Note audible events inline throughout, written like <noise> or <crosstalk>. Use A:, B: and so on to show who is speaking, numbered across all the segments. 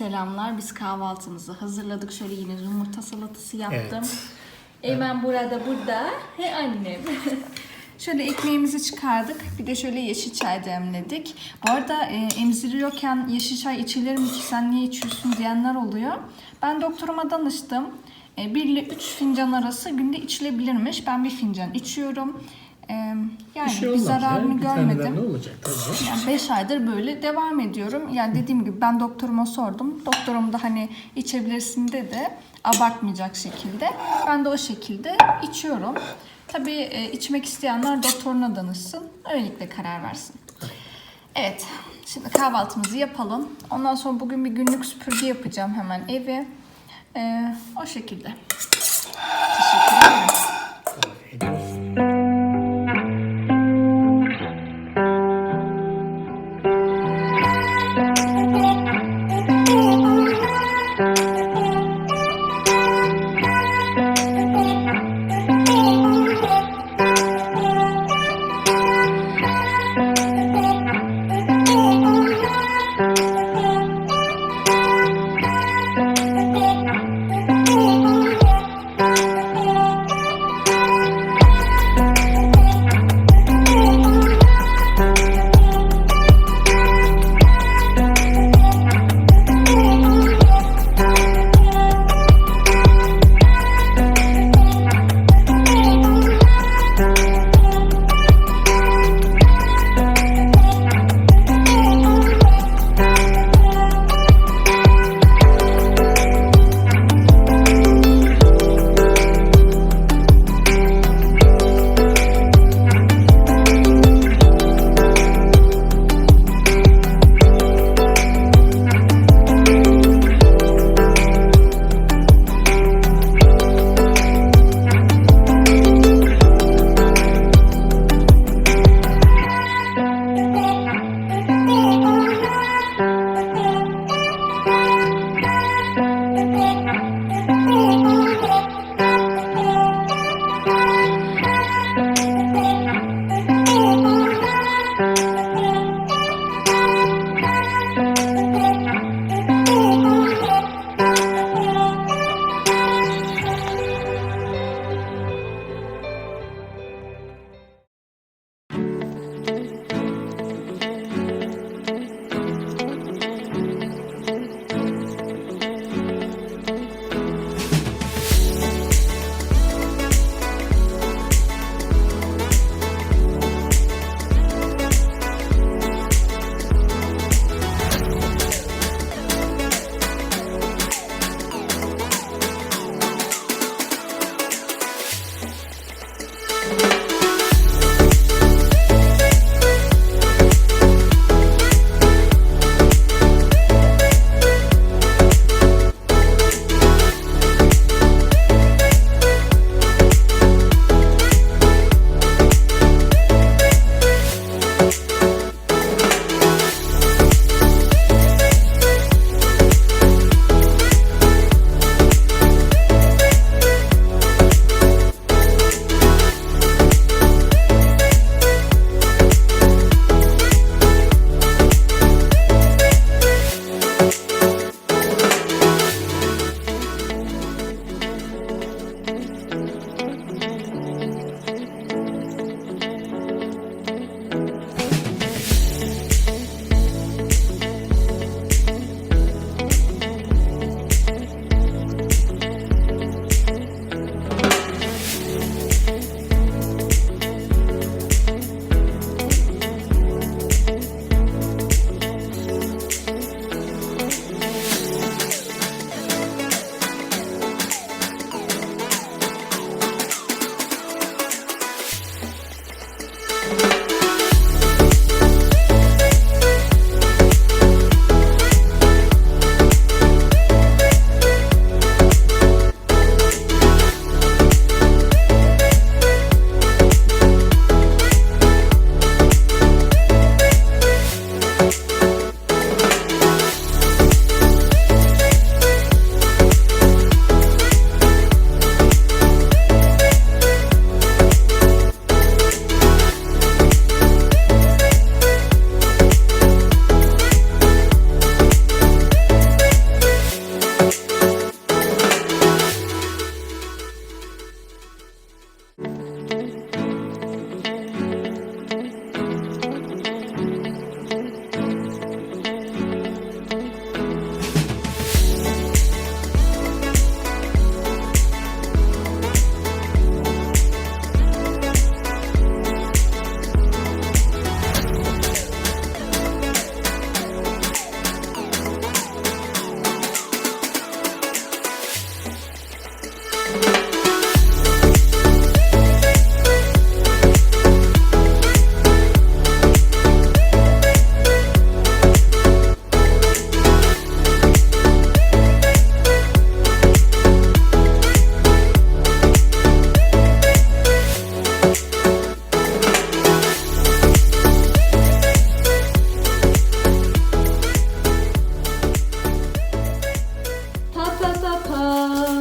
A: Selamlar. Biz kahvaltımızı hazırladık. Şöyle yine yumurta salatası yaptım.
B: Evet.
A: Eymen burada burada. He annem. <laughs> şöyle ekmeğimizi çıkardık. Bir de şöyle yeşil çay demledik. Bu arada e, emziriyorken yeşil çay içilir mi ki sen niye içiyorsun diyenler oluyor. Ben doktoruma danıştım. 1 ile 3 fincan arası günde içilebilirmiş. Ben bir fincan içiyorum. E, yani
B: Bir şey
A: bir
B: olmaz ya.
A: zararını
B: Bir taneden
A: görmedim.
B: ne olacak tabii.
A: Yani 5 aydır böyle devam ediyorum. Yani dediğim gibi ben doktoruma sordum. Doktorum da hani içebilirsin dedi. Abartmayacak şekilde. Ben de o şekilde içiyorum. Tabii e, içmek isteyenler doktoruna danışsın. Öylelikle karar versin. Evet. Şimdi kahvaltımızı yapalım. Ondan sonra bugün bir günlük süpürge yapacağım hemen evi. E, o şekilde. Teşekkür ederim.
B: Thank you.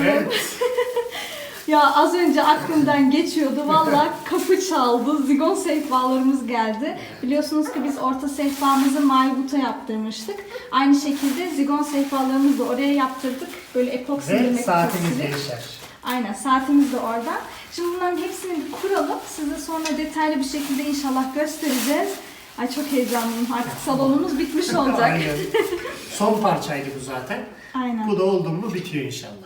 B: <laughs>
A: Ya az önce aklımdan geçiyordu. Vallahi <laughs> kapı çaldı. Zigon sehpalarımız geldi. Biliyorsunuz ki biz orta sehpamızı Maybut'a yaptırmıştık. Aynı şekilde zigon sehpalarımızı da oraya yaptırdık. Böyle epoksi
B: Ve saatimiz değişer.
A: Aynen saatimiz de orada. Şimdi bunların hepsini kuralım. Size sonra detaylı bir şekilde inşallah göstereceğiz. Ay çok heyecanlıyım. Artık salonumuz bitmiş olacak.
B: Aynen. <laughs> Son parçaydı bu zaten.
A: Aynen.
B: Bu da oldu mu bitiyor inşallah.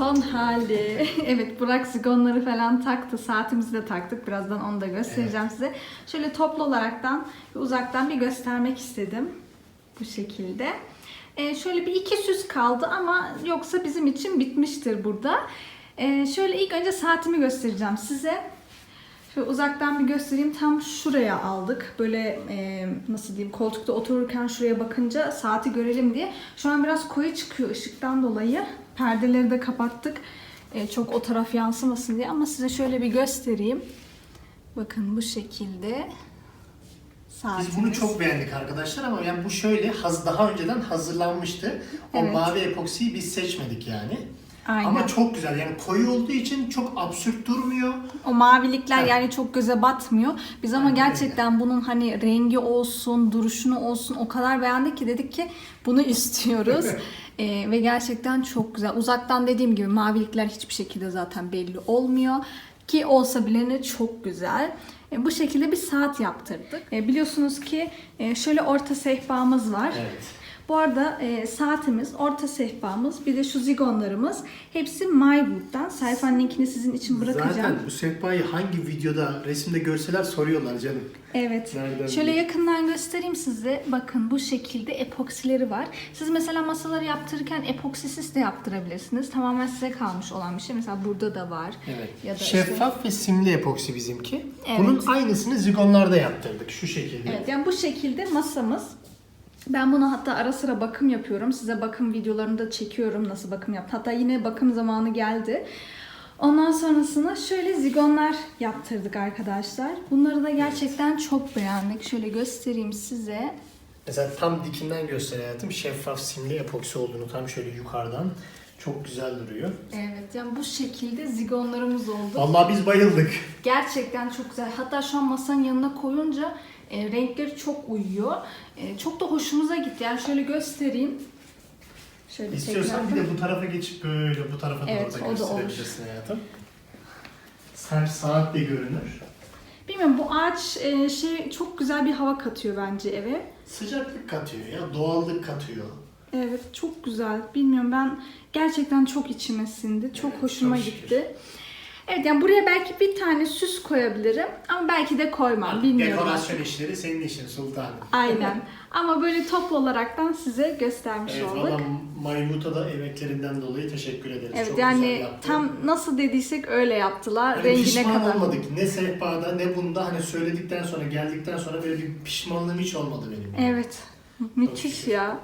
A: Son hali. <laughs> evet Burak zigonları falan taktı. Saatimizi de taktık. Birazdan onu da göstereceğim size. Şöyle toplu olaraktan uzaktan bir göstermek istedim. Bu şekilde. Ee, şöyle bir iki süs kaldı ama yoksa bizim için bitmiştir burada. Ee, şöyle ilk önce saatimi göstereceğim size. Şöyle uzaktan bir göstereyim. Tam şuraya aldık. Böyle e, nasıl diyeyim koltukta otururken şuraya bakınca saati görelim diye. Şu an biraz koyu çıkıyor ışıktan dolayı. Perdeleri de kapattık. E, çok o taraf yansımasın diye. Ama size şöyle bir göstereyim. Bakın bu şekilde. Saatimiz.
B: Biz bunu çok beğendik arkadaşlar ama yani bu şöyle haz daha önceden hazırlanmıştı. O
A: Evet.
B: mavi epoksiyi biz seçmedik yani.
A: Aynen.
B: Ama çok güzel yani koyu olduğu için çok absürt durmuyor.
A: O mavilikler
B: Evet.
A: yani çok göze batmıyor. Biz ama
B: Aynen
A: gerçekten bunun hani rengi olsun, duruşunu olsun o kadar beğendik ki dedik ki bunu istiyoruz. <laughs> Ee, ve gerçekten çok güzel. Uzaktan dediğim gibi mavilikler hiçbir şekilde zaten belli olmuyor. Ki olsa bile ne çok güzel. E, bu şekilde bir saat yaptırdık. E, biliyorsunuz ki e, şöyle orta sehpamız var.
B: Evet.
A: Bu arada e, saatimiz, orta sehpamız, bir de şu zigonlarımız hepsi MyWood'dan. Sayfanın linkini sizin için bırakacağım.
B: Zaten bu sehpayı hangi videoda, resimde görseler soruyorlar canım.
A: Evet.
B: Nereden
A: Şöyle
B: bileyim?
A: yakından göstereyim size. Bakın bu şekilde epoksileri var. Siz mesela masaları yaptırırken epoksisiz de yaptırabilirsiniz. Tamamen size kalmış olan bir şey. Mesela burada da var.
B: Evet.
A: Ya da işte-
B: Şeffaf ve simli epoksi bizimki.
A: Evet.
B: Bunun aynısını zigonlarda yaptırdık şu şekilde.
A: Evet yani bu şekilde masamız. Ben bunu hatta ara sıra bakım yapıyorum. Size bakım videolarını da çekiyorum nasıl bakım yap. Hatta yine bakım zamanı geldi. Ondan sonrasında şöyle zigonlar yaptırdık arkadaşlar. Bunları da gerçekten çok beğendik. Şöyle göstereyim size.
B: Mesela tam dikinden göster hayatım. Şeffaf simli epoksi olduğunu tam şöyle yukarıdan. Çok güzel duruyor.
A: Evet yani bu şekilde zigonlarımız oldu.
B: Vallahi biz bayıldık.
A: Gerçekten çok güzel. Hatta şu an masanın yanına koyunca e, renkleri çok uyuyor. E, çok da hoşumuza gitti. Yani şöyle göstereyim. Şöyle
B: İstiyorsan bir de bu tarafa geçip böyle bu tarafa
A: Evet,
B: doğru da gösterebilirsin hayatım. Her saat de görünür.
A: Bilmiyorum bu ağaç e, şey çok güzel bir hava katıyor bence eve.
B: Sıcaklık katıyor ya, doğallık katıyor.
A: Evet çok güzel. Bilmiyorum ben gerçekten çok içime sindi. Çok
B: Evet,
A: hoşuma
B: çok şükür.
A: Evet yani buraya belki bir tane süs koyabilirim ama belki de koymam bilmiyorum.
B: Dekorasyon işleri senin işin sultanım.
A: Aynen. <laughs> Ama böyle toplu olaraktan size göstermiş
B: Evet
A: olduk.
B: valla Maymut'a da emeklerinden dolayı teşekkür ederiz.
A: Evet
B: Çok
A: yani tam nasıl dediysek öyle yaptılar.
B: Yani
A: Rengine
B: pişman
A: kadar.
B: olmadık. Ne sehpada ne bunda hani söyledikten sonra geldikten sonra böyle bir pişmanlığım hiç olmadı benim.
A: Evet. Müthiş ya.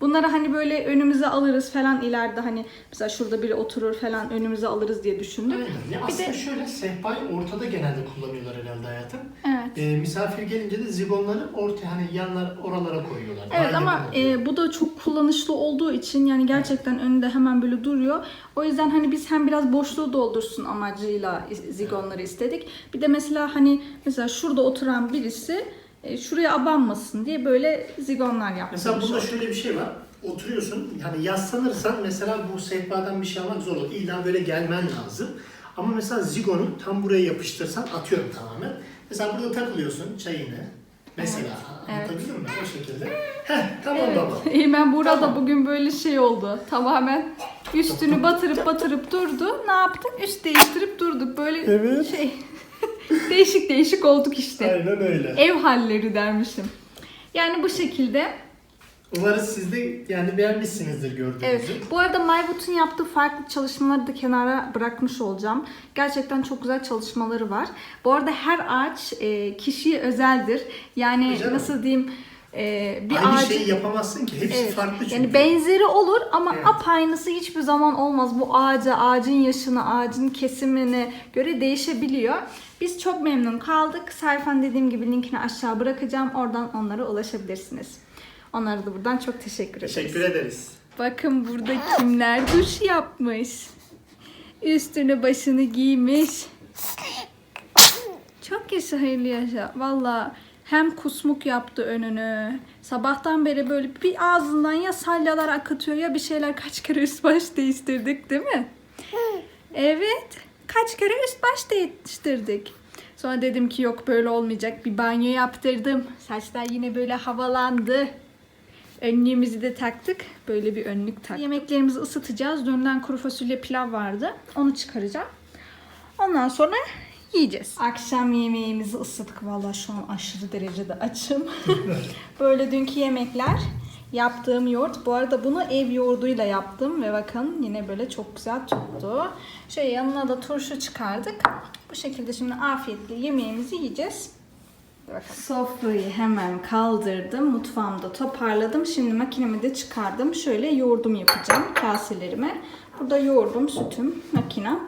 A: Bunları hani böyle önümüze alırız falan ileride hani mesela şurada biri oturur falan önümüze alırız diye düşündük.
B: Aynen. Ya
A: Bir
B: aslında
A: de
B: şöyle sehpayı ortada genelde kullanıyorlar herhalde hayatım.
A: evet.
B: Ee, misafir gelince de zigonları orta hani yanlar oralara koyuyorlar.
A: Evet ama e, bu da çok kullanışlı olduğu için yani gerçekten önünde hemen böyle duruyor. O yüzden hani biz hem biraz boşluğu doldursun amacıyla zigonları istedik. Bir de mesela hani mesela şurada oturan birisi e, şuraya abanmasın diye böyle zigonlar yapmış.
B: Mesela bunda şöyle bir şey var. Oturuyorsun, hani yaslanırsan mesela bu sehpadan bir şey almak zor olur. İlla böyle gelmen lazım. Ama mesela zigonu tam buraya yapıştırsan atıyorum tamamen. Mesela burada takılıyorsun çayını. Mesela
A: evet.
B: anlatabildim mi? O şekilde. Heh tamam
A: Evet.
B: baba.
A: Eymen burada
B: Tamam.
A: bugün böyle şey oldu. Tamamen üstünü batırıp batırıp durdu. Ne yaptık? Üst değiştirip durduk. Böyle
B: Evet.
A: şey değişik değişik olduk işte.
B: Aynen öyle.
A: Ev halleri dermişim. Yani bu şekilde
B: Umarız siz de yani beğenmişsinizdir gördüğünüzü.
A: Evet. Bu arada Maybut'un yaptığı farklı çalışmaları da kenara bırakmış olacağım. Gerçekten çok güzel çalışmaları var. Bu arada her ağaç e, kişiye özeldir. Yani
B: Güzel.
A: nasıl diyeyim e, bir
B: Aynı
A: ağacı...
B: şeyi yapamazsın ki. Hepsi
A: Evet.
B: farklı çünkü.
A: Yani benzeri olur ama
B: Evet.
A: apaynısı hiçbir zaman olmaz. Bu ağaca, ağacın yaşına, ağacın kesimine göre değişebiliyor. Biz çok memnun kaldık. Serfen dediğim gibi linkini aşağı bırakacağım. Oradan onlara ulaşabilirsiniz. Onlara da buradan çok teşekkür ederiz.
B: Teşekkür ederiz.
A: Bakın burada kimler duş yapmış. Üstünü başını giymiş. Çok yaşa hayırlı yaşa. Valla hem kusmuk yaptı önünü. Sabahtan beri böyle bir ağzından ya salyalar akıtıyor ya bir şeyler kaç kere üst baş değiştirdik değil mi? Evet. Kaç kere üst baş değiştirdik. Sonra dedim ki yok böyle olmayacak. Bir banyo yaptırdım. Saçlar yine böyle havalandı. Önlüğümüzü de taktık. Böyle bir önlük taktık. Yemeklerimizi ısıtacağız. Dünden kuru fasulye pilav vardı. Onu çıkaracağım. Ondan sonra yiyeceğiz. Akşam yemeğimizi ısıttık. Vallahi şu an aşırı derecede açım. <laughs> Böyle dünkü yemekler. Yaptığım yoğurt. Bu arada bunu ev yoğurduyla yaptım ve bakın yine böyle çok güzel tuttu. Şöyle yanına da turşu çıkardık. Bu şekilde şimdi afiyetle yemeğimizi yiyeceğiz. Sofrayı hemen kaldırdım. Mutfağımda toparladım. Şimdi makinemi de çıkardım. Şöyle yoğurdum yapacağım kaselerime. Burada yoğurdum, sütüm, makina.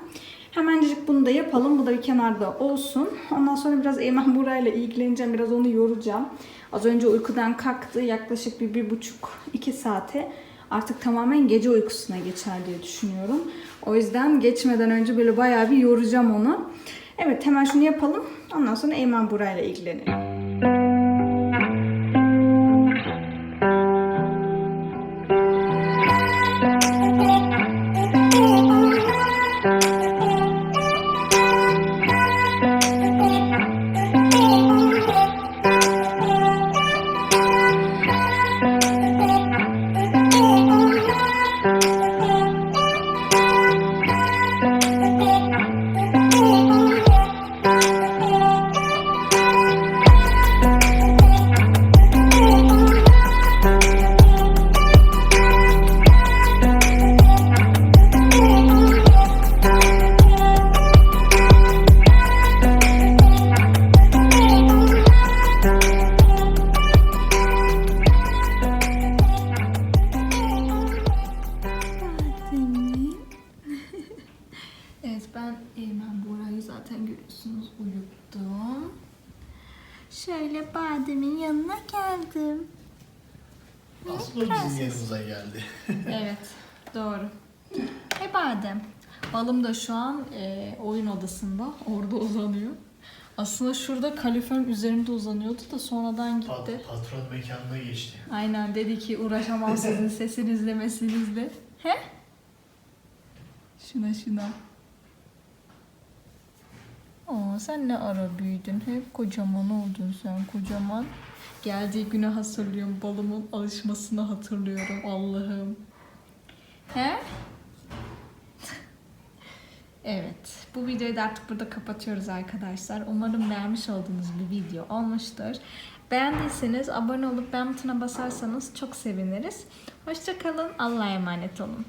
A: Hemencik bunu da yapalım. Bu da bir kenarda olsun. Ondan sonra biraz Eymen burayla ilgileneceğim. Biraz onu yoracağım. Az önce uykudan kalktı. Yaklaşık bir, bir buçuk, iki saate artık tamamen gece uykusuna geçer diye düşünüyorum. O yüzden geçmeden önce böyle bayağı bir yoracağım onu. Evet hemen şunu yapalım. Ondan sonra Eymen burayla ilgilenelim. Evet ben Eymen Bora'yı zaten görüyorsunuz uyuttum. Şöyle Badem'in yanına geldim.
B: Aslında o bizim yanımıza geldi. <laughs>
A: Evet doğru. Hey Badem. Balım da şu an e, oyun odasında. Orada uzanıyor. Aslında şurada kaloriferin üzerinde uzanıyordu da sonradan gitti.
B: Pat- patron mekanına geçti.
A: Aynen dedi ki uğraşamam sizin <laughs> sesinizle mesinizle. He? Şuna şuna. Aa sen ne ara büyüdün. Hep kocaman oldun sen kocaman. Geldiği günü hatırlıyorum. Balımın alışmasını hatırlıyorum. Allah'ım. He? <laughs> Evet. Bu videoyu da artık burada kapatıyoruz arkadaşlar. Umarım beğenmiş olduğunuz bir video olmuştur. Beğendiyseniz abone olup beğen butonuna basarsanız çok seviniriz. Hoşçakalın. Allah'a emanet olun.